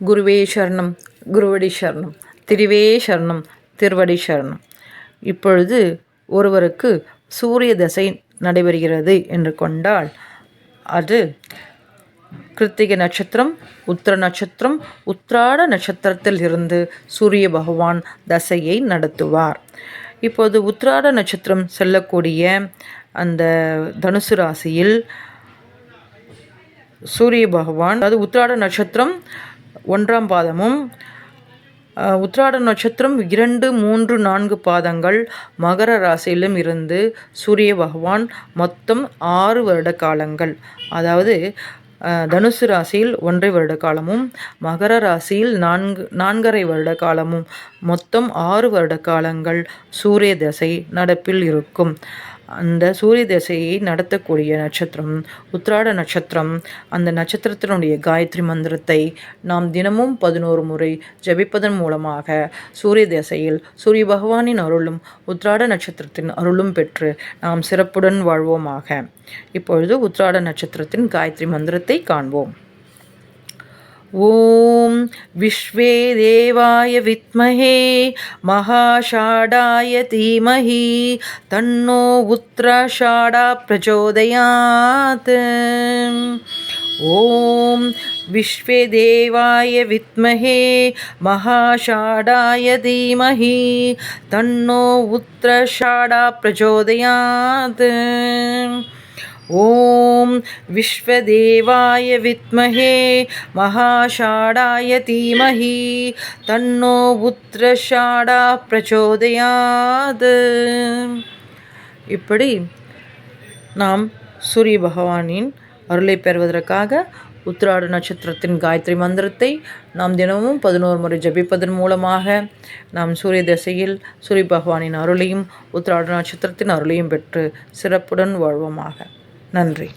குருவே சரணம் குருவடி சரணம் திருவே சரணம் திருவடி சரணம். இப்பொழுது ஒருவருக்கு சூரிய தசை நடைபெறுகிறது என்று கொண்டால் அது கிருத்திகை நட்சத்திரம் உத்திர நட்சத்திரம் உத்திராட நட்சத்திரத்தில் இருந்து சூரிய பகவான் தசையை நடத்துவார். இப்போது உத்திராட நட்சத்திரம் செல்லக்கூடிய அந்த தனுசு ராசியில் சூரிய பகவான் அதாவது உத்திராட நட்சத்திரம் ஒன்றாம் பாதமும் உத்ராட நட்சத்திரம் இரண்டு மூன்று நான்கு பாதங்கள் மகர ராசியிலும் இருந்து சூரிய பகவான் மொத்தம் ஆறு வருட காலங்கள். அதாவது தனுசு ராசியில் ஒன்றை வருட காலமும் மகர ராசியில் நான்கு நான்கரை வருட காலமும் மொத்தம் ஆறு வருட காலங்கள் சூரிய தசை நடப்பில் இருக்கும். அந்த சூரிய திசையை நடத்தக்கூடிய நட்சத்திரம் உத்திராட நட்சத்திரம் அந்த நட்சத்திரத்தினுடைய காயத்ரி மந்திரத்தை நாம் தினமும் பதினோரு முறை ஜபிப்பதன் மூலமாக சூரிய திசையில் சூரிய பகவானின் அருளும் உத்திராட நட்சத்திரத்தின் அருளும் பெற்று நாம் சிறப்புடன் வாழ்வோமாக. இப்பொழுது உத்திராட நட்சத்திரத்தின் காயத்ரி மந்திரத்தை காண்போம். ஓ विश्वे देवाय विद्महे महाषाढाय धीमहि तन्नो उत्तराषाढा प्रचोदयात्। ॐ विश्वे देवाय विद्महे महाषाढाय धीमहि तन्नो उत्तराषाढा प्रचोदयात् ஓம் விஸ்வதேவாய வித்மஹே மகாஷாடாய தீமஹி தன்னோ உத்திரஷாடா பிரச்சோதையாது. இப்படி நாம் சூரிய பகவானின் அருளை பெறுவதற்காக உத்திராட நட்சத்திரத்தின் காயத்ரி மந்திரத்தை நாம் தினமும் பதினோரு முறை ஜபிப்பதன் மூலமாக நாம் சூரிய திசையில் சூரிய பகவானின் அருளையும் உத்திராட நட்சத்திரத்தின் அருளையும் பெற்று சிறப்புடன் வாழ்வோமாக. நன்றி.